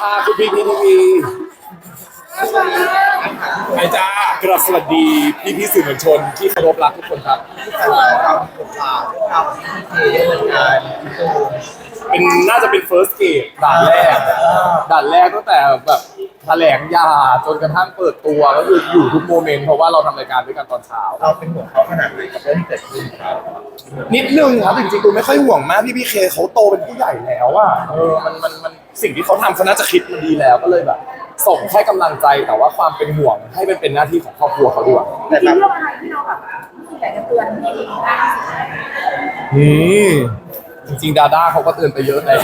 ค่ะคุณพีพีทีวีไอจ้ากราบสวัสดีพี่พี่ๆสื่อมวลชนที่เคารพรักทุกคนครับ เป็นน่าจะเป็น first gate ด่านแรกด่านแรกตั้งแต่แบบแถลงยาจนกระทั่งเปิดตัวก็คืออยู่ทุกโมเมนต์เพราะว่าเราทำรายการด้วยกันตอนเช้า เราเป็นห่วงเขาขนาดไหนกับเรื่องที่เกิดขึ้นครับนิดนึงครับจริงๆตูไม่ค่อยห่วงมากพี่พี่เคเขาโตเป็นผู้ใหญ่แล้วอะเออมันมันมัน สิ่งที่เขาทำเขาน่าจะคิดมาดีแล้วก็เลยแบบ ส่งแค่กำลังใจแต่ว่าความเป็นห่วงให้มันเป็นหน้าที่ของครอบครัวเขาด้วยแต่จริแบงบๆเรื่องอะไรที่เราแบบอยากจะเตือนพี่ได้ที่สุด อืม จริงๆดาด้าเขาก็เตือนไปเยอะเลย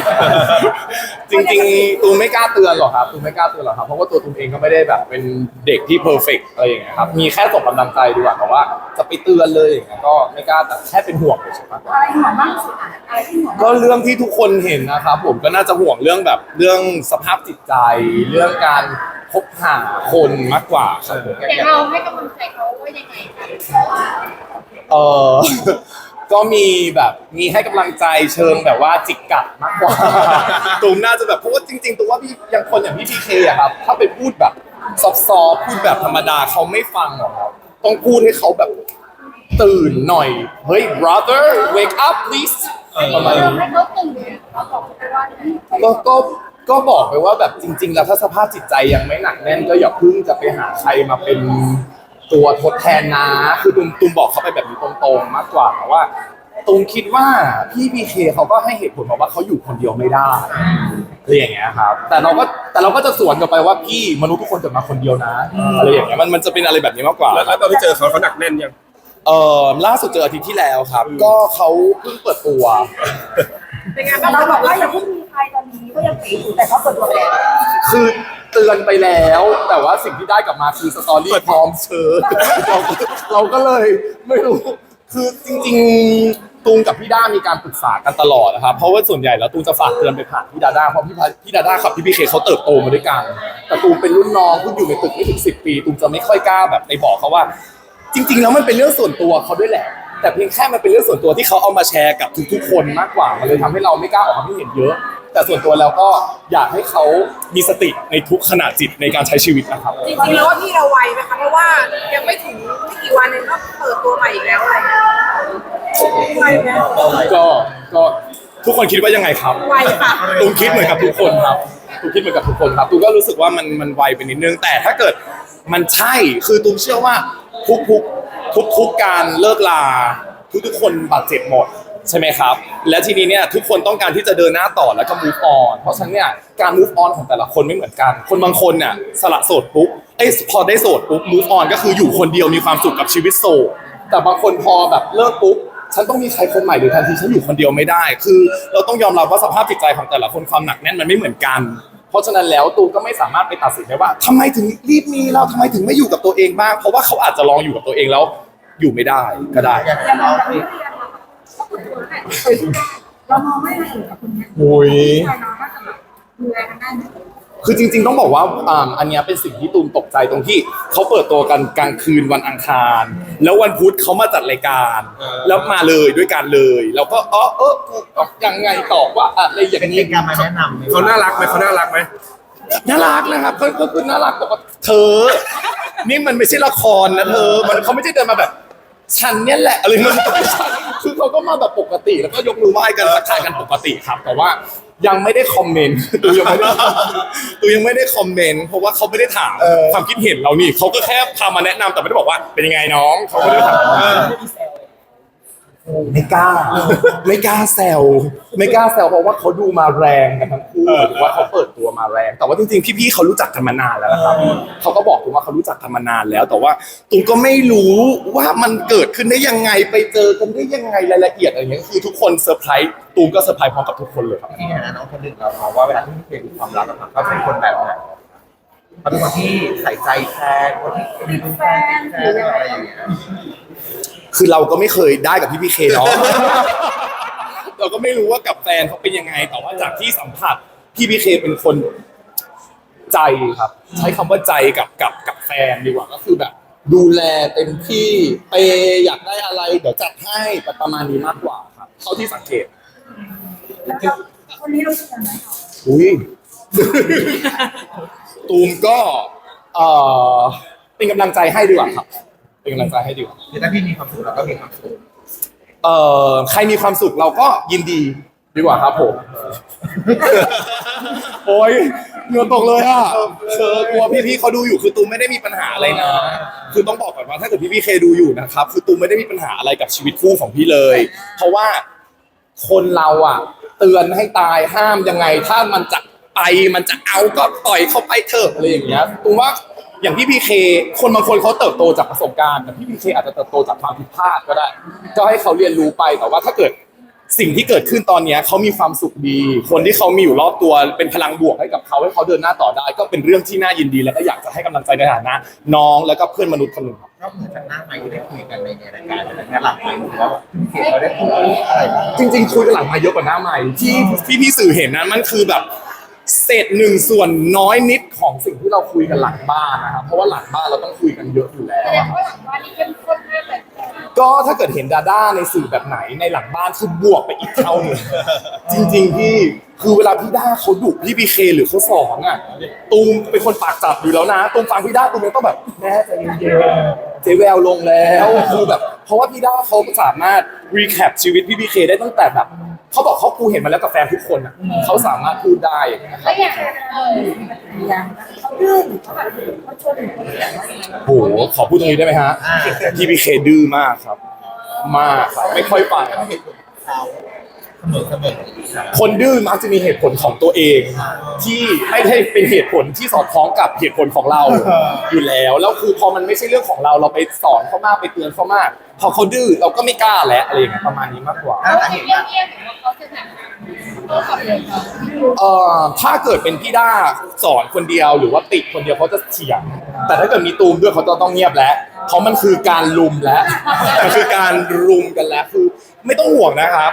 จริงๆตูมไม่กล้าเตือนหรอกครับตูมไม่กล้าเตือนหรอกครับเพราะว่าตัวตูมเองก็ไม่ได้แบบเป็นเด็กที่เพอร์เฟกอะไรอย่างเงี้ยครับมีแค่ส่งกำลังใจดีกว่าแต่ว่าจะไปเตือนเลยอย่างเงี้ยก็ไม่กล้าแต่แค่เป็นห่วงเฉยๆมากกว่า อะไรห่วงมากที่สุดอะอะไรที่ห่วงก็เรื่องที่ทุกคนเห็นนะครับผมก็น่าจะห่วงเรื่องแบบเรื่องสภาพจิตใจ เรื่องการคบหาคนมากกว่าครับผมแต่เราให้กำลังใจเขาว่ายังไงคะ เออ ก็มีแบบมีให้กำลังใจเชิงแบบว่าจิกกัดมากกว่า ตูมน่าจะแบบเพราะว่าจริงๆตูมว่าพี่อยังคนอย่างพี่พีเคอะครับถ้าไปพูดแบบซอฟต์ๆพูดแบบธรรมดาเขาไม่ฟังหรอกครับต้องพูดให้เขาแบบตื่นหน่อย เฮ้ย brother wake up please ประมาณเรานี้ ให้เขาตื่นเราบอกเขาว่าก็ก็ก็บอกไปว่าแบบจริง ๆ แล้วถ้าสภาพจิตใจยังไม่หนักแน่นก็อย่าเพิ่งจะไปหาใครมาเป็น ตัวทดแทนนะ คือตุมตุมบอกเขาไปแบบนี้ตรงๆ มากกว่าแต่ว่าตุมคิดว่าพี่พีเคเขาก็ให้เหตุผลมาว่าเขาอยู่คนเดียวไม่ได้อะไรอย่างเงี้ยครับ แต่เราก็แต่เราก็จะสวนกลับไปว่าพี่มนุษย์ทุกคนเกิดมาคนเดียวนะอะไรอย่างเงี้ยมันมันจะเป็นอะไรแบบนี้มากกว่าแล้วแล้วตอนที่เจอเขาเขาหนักแน่นยัง เออล่าสุดเจออาทิตย์ที่แล้วครับ ก็เขาเพิ่งเปิดตัว เป็นไงบ้างเราบอกว่าอย่าเพิ่งมีใครตอนนี้ก็ยังเป๋อยู่แต่เขาเปิดตัวไปแล้วคือ เตือนไปแล้ว แต่ว่าสิ่งที่ได้กลับมาคือสตอรี่พร้อมเชิญเราเราก็เลยไม่รู้ คือจริงๆตูงกับพี่ด้ามีการปรึกษากันตลอดนะครับเพราะว่าส่วนใหญ่แล้วตูงจะฝากเตือนไปผ่านพี่ดาด้าเพราะพี่พาพี่ดาด้ากับพี่พีเคเขาเติบโตมาด้วยกัน แต่ตูงเป็นรุ่นน้องเพิ่งอยู่ในตึกไม่ถึงสิบปีตูงจะไม่ค่อยกล้าแบบไปบอกเขาว่า จริง ๆ แล้วมันเป็นเรื่องส่วนตัวเขาด้วยแหละแต่เพียงแค่มันเป็นเรื่องส่วนตัวที่เขาเอามาแชร์กับทุกๆคนมากกว่ามันเลยทำให้เราไม่กล้าออกความคิดเห็นเยอะ แต่ส่วนตัวแล้วก็อยากให้เขามีสติในทุกขณะจิตในการใช้ชีวิตนะครับ จริงๆแล้วว่าพี่เราไวไหมคะเพราะว่ายังไม่ถึงไม่กี่วันเองก็เปิดตัวใหม่อีกแล้วอะไรเงี้ยไวไหมก็ก็ทุกคนคิดว่ายังไงครับไวค่ะ ตูมคิดเหมือนกับทุกคนครับตูมคิดเหมือนกับทุกคนครับตูมก็รู้สึกว่ามันมันไวไปนิดนึงแต่ถ้าเกิดมันใช่คือตูมเชื่อว่าทุกทุกทุกทุกๆการเลิกลาทุกทุกๆคนบาดเจ็บหมด ใช่ไหมครับ และทีนี้เนี่ยทุกคนต้องการที่จะเดินหน้าต่อแล้วก็ move on เพราะฉะนั้นเนี่ยการ move on ของแต่ละคนไม่เหมือนกัน คนบางคนเนี่ยสละโสดปุ๊บเอ้ยพอได้โสดปุ๊บ move on ก็คืออยู่คนเดียวมีความสุขกับชีวิตโสดแต่บางคนพอแบบเลิกปุ๊บฉันต้องมีใครคนใหม่หรือทันทีฉันอยู่คนเดียวไม่ได้ คือ เราต้องยอมรับว่าสภาพจิตใจของแต่ละคนความหนักแน่นมันไม่เหมือนกัน เพราะฉะนั้นแล้วตูก็ไม่สามารถไปตัดสินได้ว่าทำไมถึงรีบมีเราทำไมถึงไม่อยู่กับตัวเองบ้างเพราะว่าเขาอาจจะลองอยู่กับตัวเองแล้วอยู่ไม่ได้ก็ได้ อย่างเราไม่เอะค่ะก็ เปิดตัวแต่เคยที่ได้เรามองไม่ละเอียดกับคนนี้โอ้ยใครน้องก็จะแบบดูแลกันได้ไหมคือจริงๆต้องบอกว่าอ่าอันเนี้ยเป็นสิ่งที่ตูมตกใจตรงที่เขาเปิดตัวกันกลางคืนวันอังคาร แล้ววันพุธเขามาจัดรายการแล้วมาเลยด้วยกันเลยแล้วก็อ๋อเออกูยังไงต่อว่าอะไรอย่างเป็นนี้การมาแนะนำไหมเขาน่ารักไหมเขาน่ารักไหมน่ารักนะครับก็ก็คือน่ารักแต่ว่าเธอ นี่มันไม่ใช่ละครนะเธอ มันเขาไม่ใช่เดินมาแบบ ฉันเนี่ยแหละอะไรเงี้ยไม่ใช่คือเขาก็ มาแบบปกติ แล้วก็ยกมือไหว้กันทักทายกันปกติครับ แต่ว่ายังไม่ได้คอมเมนต์ตูยังไม่ได้ตูยังไม่ได้คอมเมนต์เพราะว่าเขาไม่ได้ถามความคิดเห็นเรานี่เขาก็แค่พามาแนะนำแต่ไม่ได้บอกว่าเป็นยังไงน้องเขาไม่ได้ถาม ไม่ กล้า ไม่กล้าแซวไม่กล้าแซวเพราะว่าเขาดูมาแรงกันทั้งคู่หรือว่าเขาเปิดตัวมาแรง แต่ว่าจริงๆพี่ๆเขารู้จักกันมานานแล้วนะครับเขาก็บอกผมว่าเขารู้จักกันมานานแล้ว แต่ว่าตูมก็ไม่รู้ว่ามันเกิดขึ้นได้ยังไงไปเจอกันได้ยังไงรายละเอียดอะไรเงี้ยคือทุกคนเซอร์ไพรส์ตูมก็เซอร์ไพรส์พร้อมกับทุกคนเลยครับที่ฐานะน้องคนหนึ่งเรามองว่าเวลาที่พี่เคมีความรักอะครับเขาเป็นคนแบบไหนเขาเป็นคนที่ใส่ใจแฟนคนที่มีแฟนแฟนอะไรอย่างเงี้ย คือเราก็ไม่เคยได้กับพี่พีเคเนาะ เราก็ไม่รู้ว่ากับแฟนเขาเป็นยังไง แต่ว่าจากที่สัมผัสพี่พีเคเป็นคนใจครับ ใช้คำว่าใจกับกับกับแฟนดีกว่าก็คือแบบ ดูแลเต็มที่เปย์อยากได้อะไรเดี๋ยวจัดให้ประมาณนี้มากกว่าครับเท่าที่สังเกต แล้วก็คนนี้เราเชื่อไหมคะอุ้ย ตูมก็เอ่อเป็นกำลังใจให้ดีกว่าครับ เป็นกำลังใจให้ดีกว่าคือถ้าพี่มีความสุขเราก็มีความสุขเอ่อใครมีความสุขเราก็ยินดีดีกว่าครับผม โอ้ยเหงื่อตกเลยอะเออกลัวพี่ๆเขาดูอยู่คือตูมไม่ได้มีปัญหาอะไรนะ คือต้องบอกก่อนว่าถ้าเกิดพี่ๆเคดูอยู่นะครับ คือตูมไม่ได้มีปัญหาอะไรกับชีวิตคู่ของพี่เลย เพราะว่าคนเราอะ เตือนให้ตายห้ามยังไง ถ้ามันจะไปมันจะเอาก็ปล่อยเขาไปเถอะอะไรอย่างเงี้ยตูมว่า อย่างพี่พีเคคนบางคนเขาเติบโตจากประสบการณ์แต่พี่พีเคอาจจะเติบโตจากความผิดพลาดก็ได้ ก็ให้เขาเรียนรู้ไปแต่ว่าถ้าเกิดสิ่งที่เกิดขึ้นตอนเนี้ยเขามีความสุขดี คนที่เขามีอยู่รอบตัวเป็นพลังบวกให้กับเขาให้เขาเดินหน้าต่อได้ ก็เป็นเรื่องที่น่ายินดีแล้วก็อยากจะให้กำลังใจในฐานะ น้องแล้วก็เพื่อนมนุษย์คนหนึ่งครับก็เหมือนจากหน้าใหม่ที่ได้คุยกันในรายการแต่หลังใหม่ถือว่าพี่เกดเราได้พูดอะไรบ้างจริง ๆ คุยกันหลังมาเยอะกว่าหน้าใหม่ที่ที่พี่สื่อเห็นนั้นมันคือแบบ เศษหนึ่งส่วนน้อยนิดของสิ่งที่เราคุยกันหลังบ้านนะครับเพราะว่าหลังบ้านเราต้องคุยกันเยอะอยู่แล้วแสดงว่าหลังบ้านนี่เข้มข้นมากเลยก็ถ้าเกิดเห็นดาด้าในสื่อแบบไหนในหลังบ้านคือบวกไปอีกเท่าหนึงจริงๆพี่คือเวลาพี่ด้าเขาดุพี่พีเคหรือเขาสอนอะตูมเป็นคนปากจับอยู่แล้วนะตูมฟังพี่ด้าตูมยังต้องแบบแม่ใจเย็นๆเจแววลงแล้วคือแบบ เพราะว่าพี่ด้าเขาสามารถรีแคปชีวิตพี่พีเคได้ตั้งแต่แบบ เขาบอกเขาปูเห็นมาแล้วกับแฟนทุกคนอะเขาสามารถพูดได้อย่างเงี้ยคแล้รับวอย่างเอออย่างเขาดื้อเขาแบบเขาชนเขาโหขอพูดตรงนี้ได้ไหมฮะพี่พีเคดื้อมากครับ มากครับไม่ค่อยฟังก็เหตุผลของเขาเสมอเสมอคนดื้อมักจะมีเหตุผลของตัวเอง ที่ไม่ได้เป็นเหตุผลที่สอดคล้องกับเหตุผลของเราอยู่แล้วแล้วคือพอมันไม่ใช่เรื่องของเราเราไปสอนเขามากไปเตือนเขามาก พอเขาดื้อเราก็ไม่กล้าแล้วอะไรอย่างเงี้ยประมาณนี้มากกว่าถ้าเขาเห็นเงียว่าบเงียบๆเขาจะเขาขับเลยเขาเอ่อถ้าเกิดเป็นพี่ด้าสอนคนเดียวหรือว่าติดคนเดียวเขาจะเฉียง แต่ถ้าเกิดมีตูมด้วยเขาจะต้องเงียบแล้วเพราะมันคือการลุมแล้วมันคือการรุมกันแล้วคือไม่ต้องห่วงนะครับ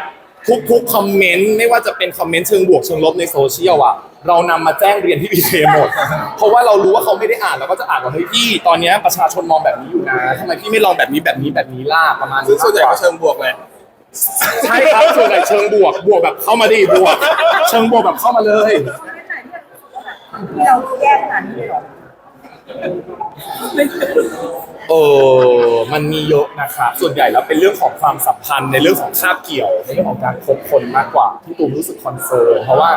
ทุกๆคอมเมนต์ไม่ว่าจะเป็นคอมเมนต์เชิงบวกเชิงลบในโซเชียลอะเรานำมาแจ้งเรียนที่พีเคหมด เพราะว่าเรารู้ว่าเขาไม่ได้อ่านเราก็จะอ่านว่าเฮ้ยพี่ตอนเนี้ยประชาชนมองแบบนี้อยู่นะทำไมพี่ไม่ลองแบบนี้แบบนี้แบบนี้ล่ะประมาณซึ่นี้งส่วนใหญ่ก็เชิงบวกแหละใช่ครับส่วนใหญ่เชิงบวกบวกแบบเข้ามาดิบวก เชิงบวกแบบเข้ามาเลยที่เราแยกขนาดนี้เลยเหรอ เออมันมีเยอะนะครับส่วนใหญ่แล้วเป็นเรื่องของความสัมพันธ์ในเรื่องของคาบเกี่ยวในเรื่องของการคบคนมากกว่าที่ตูมรู้สึกคอนเซิร์นเพราะว่า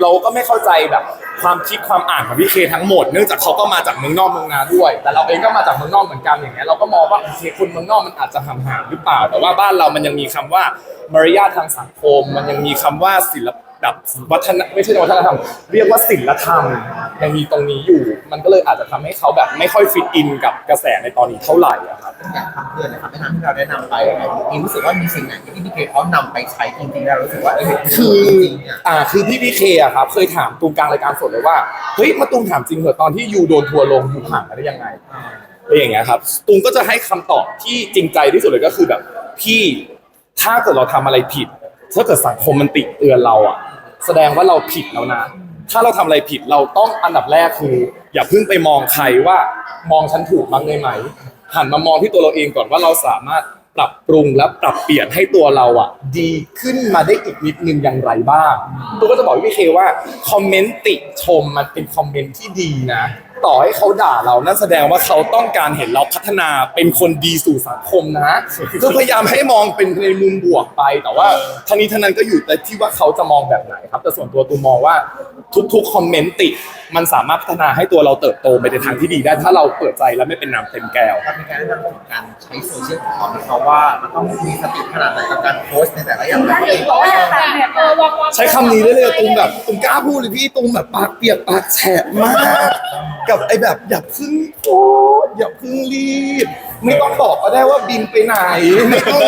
เราก็ไม่เข้าใจแบบความคิดความอ่านของพี่เคทั้งหมด เนื่องจากเขาก็มาจากเมืองนอกเมืองนาด้วย แต่เราเองก็มาจากเมืองนอกเหมือนกันอย่างเงี้ยเราก็มองว่าโอเคคนเมืองนอกมันอาจจะห่างๆหรือเปล่า แต่ว่าบ้านเรามันยังมีคำว่ามารยาททางสังคม มันยังมีคำว่าศิลป แบบวัฒนไม่ใช่วัฒนธรรมเรียกว่าศิลธรรมยังมีตรงนี้อยู่ มันก็เลยอาจจะทำให้เขาแบบไม่ค่อยฟิตอินกับกระแสในตอนนี้เท่าไหร่อะครับอยากทำเพื่อนนะครับแนะนำที่เราแนะนำไปมีรู้สึกว่ามีสิ่งไหนที่พี่เกดเขานำไปใช้จริงๆแล้วรู้สึกว่าเออคือจริงๆเนี่ยอ่าคือพี่พีเคอะครับเคยถามตูมกลางรายการสดเลยว่าเฮ้ยมาตูมถามจริงเหรอตอนที่ยูโดนทัวร์ลงยูผ่านมาได้ยังไงอะไรอย่างเงี้ยครับตูมก็จะให้คำตอบที่จริงใจที่สุดเลยก็คือแบบพี่ถ้าเกิดเราทำอะไรผิดถ้าเกิดสังคมมันติเตือนเราอะ แสดงว่าเราผิดแล้วนะ ถ้าเราทำอะไรผิดเราต้องอันดับแรกคือ อย่าเพิ่งไปมองใครว่ามองฉันถูกบ้างได้ไหมหันมามองที่ตัวเราเองก่อนว่าเราสามารถปรับปรุงและปรับเปลี่ยนให้ตัวเราอะ ดีขึ้นมาได้อีกนิดนึงอย่างไรบ้างตัวก็จะบอกพี่เคว่าคอมเมนต์ติชมมันเป็นคอมเมนต์ที่ดีนะ ต่อให้เขาด่าเรานั่นแสดงว่าเขาต้องการเห็นเราพัฒนาเป็นคนดีสู่สังคมนะก็พยายามให้มองเป็นในมุมบวกไป แต่ว่าทั้งนี้ทั้งนั้นก็อยู่แต่ที่ว่าเขาจะมองแบบไหนครับ แต่ส่วนตัวตูมมองว่าทุกๆคอมเมนต์ติมันสามารถพัฒนาให้ตัวเราเติบโตไปในทางที่ดีได้ถ้าเราเปิดใจและไม่เป็นน้ำเต็มแก้วถ้ามีการแนะนำถึงการใช้โซเชียลของเขาว่ามันต้องมีสติขนาดไหนกับการโพสต์ในแต่ละอย่างถ้าเห็นบอกว่าต่างแบบเออวางวางใช้คำนี้ได้เลยตูมแบบตูมกล้าพูดเลยพี่ตูมแบบปากเปียกปากแฉะมากกับไอ้แบบอย่าพึ่งโพสต์อย่าพึ่งรีบ ไม่ต้องบอกก็ได้ว่าบินไปไหน ไม่ต้อง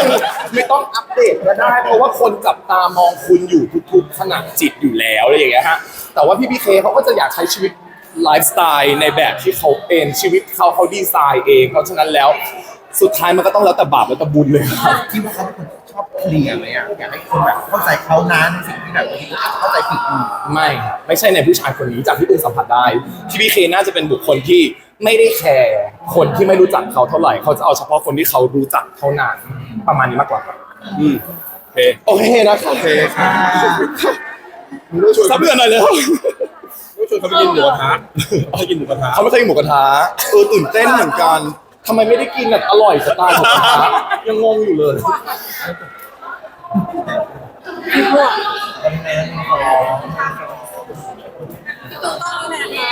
ไม่ต้องอัปเดตก็ได้ เพราะว่าคนจับตามองคุณอยู่ทุกๆขณะจิตอยู่แล้วอะไรอย่างเงี้ยฮะแต่ว่าพี่พีเคเขาก็จะอยากใช้ชีวิตไลฟ์สไตล์ในแบบที่เขาเป็นชีวิตเขาเขาดีไซน์เอง เพราะฉะนั้นแล้วสุดท้ายมันก็ต้องแล้วแต่บาปแล้วแต่บุญเลยครับ คิดว่าเขาเป็นคนชอบเคลียร์ไหมอะอยากให้คนแบบเข้าใจเขานะในสิ่ง แบบที่เข้าใจผิดไม่ครัไม่ใช่ในผู้ชายคนนี้จากที่ตุ้สัมผัสได้ที่พี่เคน่าจะเป็นบุคคลที่ไม่ได้แคร์คนที่ไม่รู้จักเขาเท่าไหร่เขาจะเอาเฉพาะคนที่เขารู้จักเท่านั้นประมาณนี้มากกว่าครับอืมโอเคโอเคนะครับโอเคค่ะซับเรื่องหน่อยเลยชวนเขาไปกินหมูกระทะเขาไปกินหมูกระทะเขาไม่เคยกินหมูกระทะเออตื่นเต้นเหมือนกันทำไมไม่ได้กินแบบอร่อยสไตล์หมูกระทะยังงงอยู่เลย เนินของตูนต้องดูแลแล้